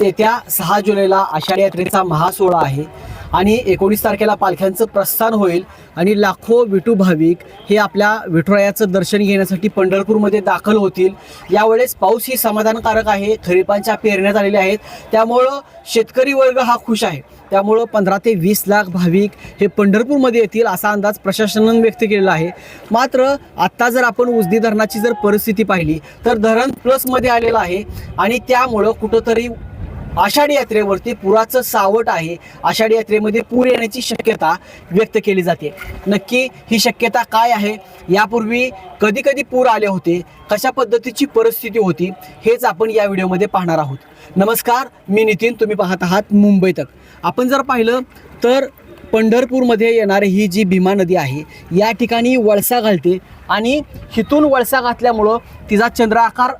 येत्या सहा जुलैला आषाढी यात्रेचा महासोहळा आहे आणि एकोणीस तारखेला पालख्यांचं प्रस्थान होईल आणि लाखो विठू भाविक हे आपल्या विठुरायाचं दर्शन घेण्यासाठी पंढरपूरमध्ये दाखल होतील. यावेळेस पाऊस ही समाधानकारक आहे खरीपांच्या पेरण्यात आलेल्या आहेत. त्यामुळं शेतकरी वर्ग हा खुश आहे. त्यामुळं पंधरा ते वीस लाख भाविक हे पंढरपूरमध्ये येतील असा अंदाज प्रशासनानं व्यक्त केलेला आहे. मात्र आत्ता जर आपण उजनी धरणाची जर परिस्थिती पाहिली तर धरण प्लसमध्ये आलेलं आहे आणि त्यामुळं कुठंतरी आषाढी यात्रेवरती पुराचं सावट आहे. आषाढी यात्रेमध्ये पूर येण्याची शक्यता व्यक्त केली जाते. नक्की ही शक्यता काय आहे? यापूर्वी कधी कधी पूर आले होते? कशा पद्धतीची परिस्थिती होती? हेच आपण या व्हिडिओमध्ये पाहणार आहोत. नमस्कार मी नितीन. तुम्ही पाहत आहात मुंबई तक. आपण जर पाहिलं तर पंढरपूरमध्ये येणारी ही जी भीमा नदी आहे या ठिकाणी वळसा घालते आणि हिथून वळसा घातल्यामुळं तिचा चंद्र आकार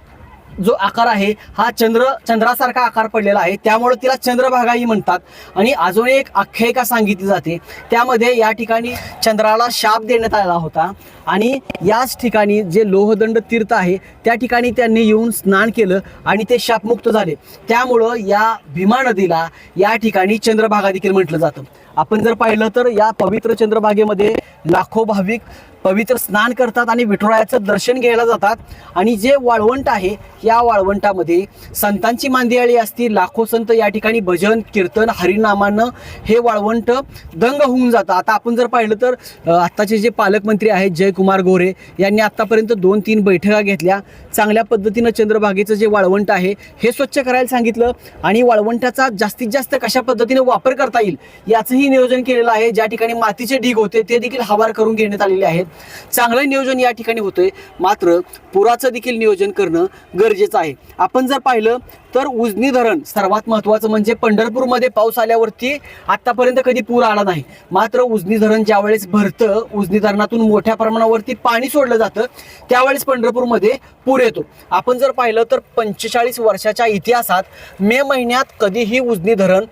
जो आकार आहे हा चंद्र चंद्रासारखा आकार पडलेला आहे. त्यामुळे तिला चंद्रभागाही म्हणतात. आणि अजून एक आख्यायिका सांगितली जाते. त्यामध्ये या ठिकाणी चंद्राला शाप देण्यात आला होता. आणि याच ठिकाणी जे लोहदंड तीर्थ आहे त्या ठिकाणी त्यांनी येऊन स्नान केलं आणि ते शापमुक्त झाले. त्यामुळं या भीमा नदीला या ठिकाणी चंद्रभागा देखील म्हटलं जातं. आपण जर पाहिलं तर या पवित्र चंद्रभागेमध्ये लाखो भाविक पवित्र स्नान करतात आणि विठुरायाचं दर्शन घ्यायला जातात. आणि जे वाळवंट आहे या वाळवंटामध्ये संतांची मांदियाळी असती लाखो संत या ठिकाणी भजन कीर्तन हरिनामानं हे वाळवंट दंग होऊन जातं. आता आपण जर पाहिलं तर आत्ताचे जे पालकमंत्री आहेत जयकुमार गोरे यांनी आत्तापर्यंत दोन तीन बैठका घेतल्या. चांगल्या पद्धतीनं चंद्रभागेचं जे वाळवंट आहे हे स्वच्छ करायला सांगितलं. आणि वाळवंटाचा जास्तीत जास्त कशा पद्धतीने वापर करता येईल याचंही नियोजन केलेलं आहे. ज्या ठिकाणी मातीचे ढीग होते ते देखील हवार करून घेण्यात आलेले आहेत. चांगलं नियोजन या ठिकाणी होतंय. मात्र पुराचं देखील नियोजन करणं गरजेचं आहे. आपण जर पाहिलं तर उजनी धरण सर्वात महत्त्वाचं म्हणजे पंढरपूरमध्ये पाऊस आल्यावरती आत्तापर्यंत कधी पूर आला नाही. मात्र उजनी धरण ज्यावेळेस भरतं उजनी धरणातून मोठ्या प्रमाणावरती पाणी सोडलं जातं त्यावेळेस पंढरपूरमध्ये पूर येतो. आपण जर पाहिलं तर पंचेचाळीस वर्षाच्या इतिहासात मे महिन्यात कधीही उजनी धरण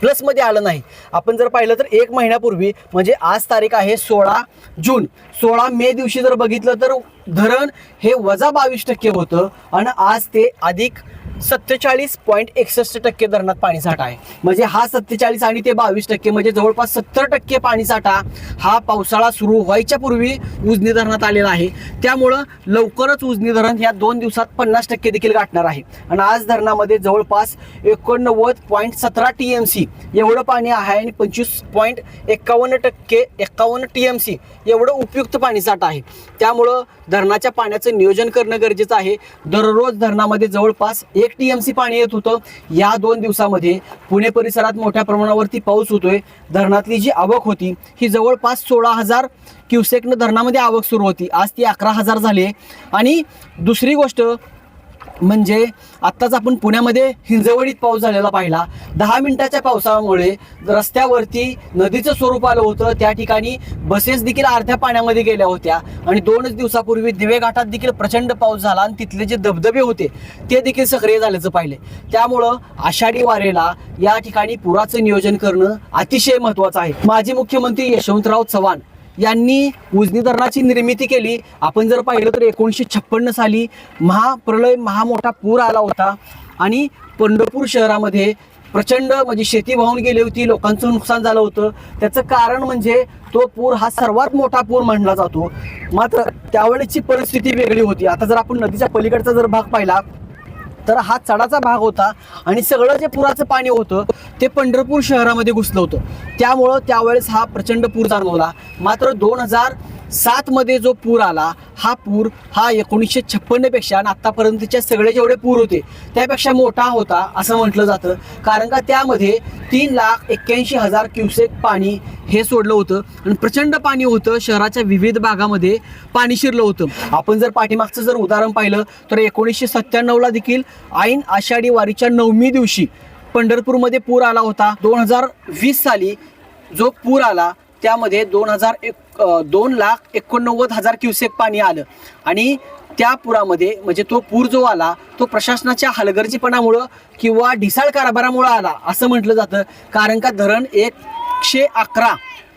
प्लसमध्ये आलं नाही. आपण जर पाहिलं तर एक महिन्यापूर्वी म्हणजे आज तारीख आहे सोळा जून. सोळा मे दिवशी जर बघितलं तर धरण हे वजा बावीस टक्के होतं आणि आज ते अधिक सत्तेचाळीस पॉईंट एकसष्ट टक्के धरणात पाणीसाठा आहे. म्हणजे हा सत्तेचाळीस आणि ते बावीस टक्के म्हणजे जवळपास सत्तर टक्के पाणीसाठा हा पावसाळा सुरू व्हायच्या पूर्वी उजनी धरणात आलेला आहे. त्यामुळं लवकरच उजनी धरण या दोन दिवसात पन्नास टक्के देखील गाठणार आहे. आणि आज धरणामध्ये जवळपास एकोणनव्वद पॉईंट सतरा टी एम सी एवढं पाणी आहे आणि पंचवीस पॉईंट एक्कावन्न टक्के एक्कावन्न टी एम सी एवढं उपयुक्त पाणीसाठा आहे. त्यामुळं धरणाच्या पाण्याचं नियोजन करणं गरजेचं आहे. दररोज धरणामध्ये जवळपास एक एक टीएमसी पाणी येत होतं. या दोन दिवसामध्ये पुणे परिसरात मोठ्या प्रमाणावरती पाऊस होतोय. धरणातली जी आवक होती ही जवळपास सोळा हजार क्युसेकनं धरणामध्ये आवक सुरू होती. आज ती अकरा हजार झाली आहे आणि दुसरी गोष्ट म्हणजे आत्ताच आपण पुण्यामध्ये हिंजवडीत पाऊस झालेला पाहिला. दहा मिनिटाच्या पावसामुळे रस्त्यावरती नदीचं स्वरूप आलं होतं. त्या ठिकाणी बसेस देखील अर्ध्या पाण्यामध्ये गेल्या होत्या. आणि दोनच दिवसापूर्वी दिवे घाटात देखील प्रचंड पाऊस झाला आणि तिथले जे धबधबे होते ते देखील सक्रिय झाल्याचं पाहिले. त्यामुळं आषाढी वारेला या ठिकाणी पुराचं नियोजन करणं अतिशय महत्त्वाचं आहे. माजी मुख्यमंत्री यशवंतराव चव्हाण यांनी उजनी धरणाची निर्मिती केली. आपण जर पाहिलं तर एकोणीसशे छप्पन्न साली महाप्रलय महामोठा पूर आला होता आणि पंढरपूर शहरामध्ये प्रचंड म्हणजे शेती वाहून गेली होती लोकांचं नुकसान झालं होतं. त्याचं कारण म्हणजे तो पूर हा सर्वात मोठा पूर मानला जातो. मात्र त्यावेळेची परिस्थिती वेगळी होती. आता जर आपण नदीच्या पलीकडचा जर भाग पाहिला तर हा चढाचा भाग होता आणि सगळं जे पुराचं पाणी होतं ते पंढरपूर शहरामध्ये घुसलं होतं. त्यामुळं त्यावेळेस हा प्रचंड पूर जाणवला. मात्र दोन हजार सातमध्ये जो पूर आला हा पूर हा एकोणीसशे छप्पन्नपेक्षा आणि आत्तापर्यंतच्या सगळे जेवढे पूर होते त्यापेक्षा मोठा होता असं म्हटलं जातं. कारण का त्यामध्ये तीन लाख एक्क्याऐंशी हजार क्युसेक पाणी हे सोडलं होतं आणि प्रचंड पाणी होतं. शहराच्या विविध भागामध्ये पाणी शिरलं होतं. आपण जर पाठीमागचं जर उदाहरण पाहिलं तर एकोणीसशे सत्त्याण्णवला देखील ऐन आषाढी वारीच्या नवमी दिवशी पंढरपूरमध्ये पूर आला होता. दोन हजार वीस साली जो पूर आला त्यामध्ये दोन हजार एक दोन लाख एकोणनव्वद हजार क्युसेक पाणी आलं. आणि त्या पुरामध्ये म्हणजे तो पूर जो आला तो प्रशासनाच्या हलगर्जीपणामुळं किंवा ढिसाळ कारभारामुळं आला असं म्हटलं जातं. कारण का धरण एकशे अकरा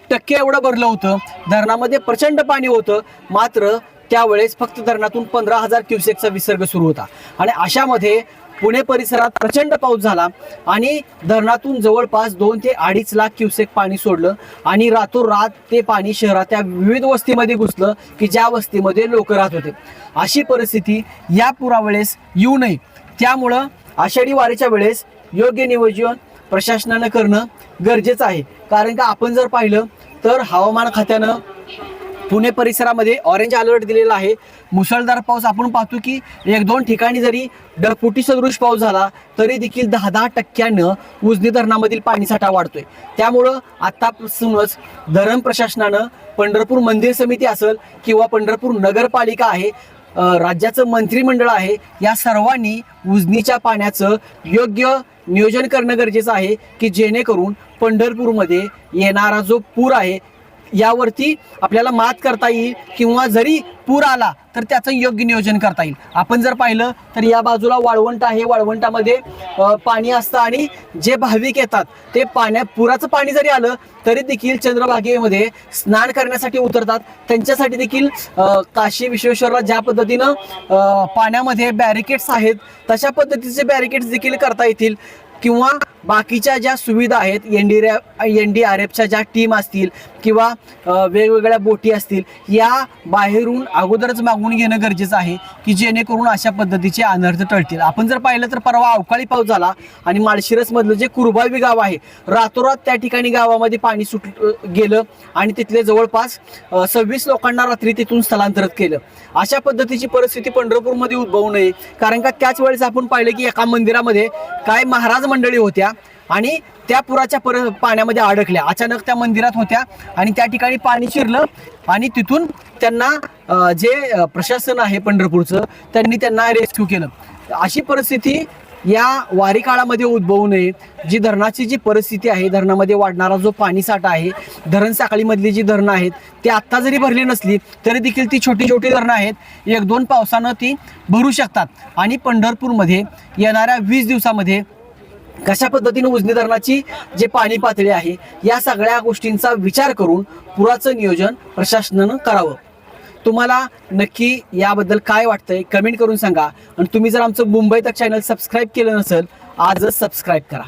टक्के एवढं भरलं होतं. धरणामध्ये प्रचंड पाणी होतं. मात्र त्यावेळेस फक्त धरणातून पंधरा हजार क्युसेकचा विसर्ग सुरू होता. आणि अशामध्ये पुणे परिसरात प्रचंड पाऊस झाला आणि धरणातून जवळपास दोन ते अडीच लाख क्युसेक पाणी सोडलं आणि रातोरात ते पाणी शहराच्या विविध वस्तीमध्ये घुसलं की ज्या वस्तीमध्ये लोक राहत होते. अशी परिस्थिती या पुरावेळेस येऊ नये. त्यामुळं आषाढी वारीच्या वेळेस योग्य नियोजन प्रशासनानं करणं गरजेचं आहे. कारण का आपण जर पाहिलं तर हवामान खात्यानं पुणे परिसरामध्ये ऑरेंज अलर्ट दिलेला आहे. मुसळधार पाऊस आपण पाहतो की एक दोन ठिकाणी जरी ढगफुटी सदृश पाऊस झाला तरी देखील दहा दहा टक्क्यानं उजनी धरणामधील पाणीसाठा वाढतोय. त्यामुळं आतापासूनच धरण प्रशासनानं पंढरपूर मंदिर समिती असेल किंवा पंढरपूर नगरपालिका आहे राज्याचं मंत्रिमंडळ आहे या सर्वांनी उजनीच्या पाण्याचं योग्य नियोजन करणं गरजेचं आहे की जेणेकरून पंढरपूरमध्ये येणारा जो पूर आहे यावरती आपल्याला मात करता येईल किंवा जरी पूर आला तर त्याचं योग्य नियोजन करता येईल. आपण जर पाहिलं तर या बाजूला वाळवंट आहे. वाळवंटामध्ये पाणी असतं आणि जे भाविक येतात ते पाण्या पुराचं पाणी जरी आलं तरी देखील चंद्रभागेमध्ये स्नान करण्यासाठी उतरतात. त्यांच्यासाठी देखील काशी विश्वेश्वरला ज्या पद्धतीनं पाण्यामध्ये बॅरिकेड्स आहेत तशा पद्धतीचे बॅरिकेड्स देखील करता येतील. किंवा बाकीच्या ज्या सुविधा आहेत N D N D R एफच्या ज्या टीम असतील किंवा वेगवेगळ्या बोटी असतील या बाहेरून अगोदरच मागून घेणं गरजेचं आहे की जेणेकरून अशा पद्धतीचे अनर्थ टळतील. आपण जर पाहिलं तर परवा अवकाळी पाऊस झाला आणि माळशिरसमधलं जे कुरबावी गाव आहे रातोरात त्या ठिकाणी गावामध्ये पाणी सुट गेलं आणि तिथले जवळपास सव्वीस लोकांना रात्री तिथून स्थलांतरित केलं. अशा पद्धतीची परिस्थिती पंढरपूरमध्ये उद्भवू नये. कारण का त्याच वेळेस आपण पाहिलं की एका मंदिरामध्ये काय महाराज मंडळी होत्या आणि त्या पुराच्या पर पाण्यामध्ये अडकल्या. अचानक त्या मंदिरात होत्या आणि त्या ठिकाणी पाणी शिरलं आणि तिथून त्यांना जे प्रशासन आहे पंढरपूरचं त्यांनी त्यांना रेस्क्यू केलं. अशी परिस्थिती या वारी काळामध्ये उद्भवू नये. जी धरणाची जी परिस्थिती आहे धरणामध्ये वाढणारा जो पाणीसाठा आहे धरण साखळीमधली जी धरणं आहेत ती आत्ता जरी भरली नसली तरी देखील ती छोटी छोटी धरणं आहेत. एक दोन पावसानं ती भरू शकतात. आणि पंढरपूरमध्ये येणाऱ्या वीस दिवसामध्ये कशा पद्धतीनं उजनी धरणाची जे पाणी पातळी आहे या सगळ्या गोष्टींचा विचार करून पुराचं नियोजन प्रशासनानं करावं. तुम्हाला नक्की याबद्दल काय वाटतंय कमेंट करून सांगा. आणि तुम्ही जर आमचं मुंबई तक चॅनल सबस्क्राईब केलं नसेल आजच सबस्क्राईब करा.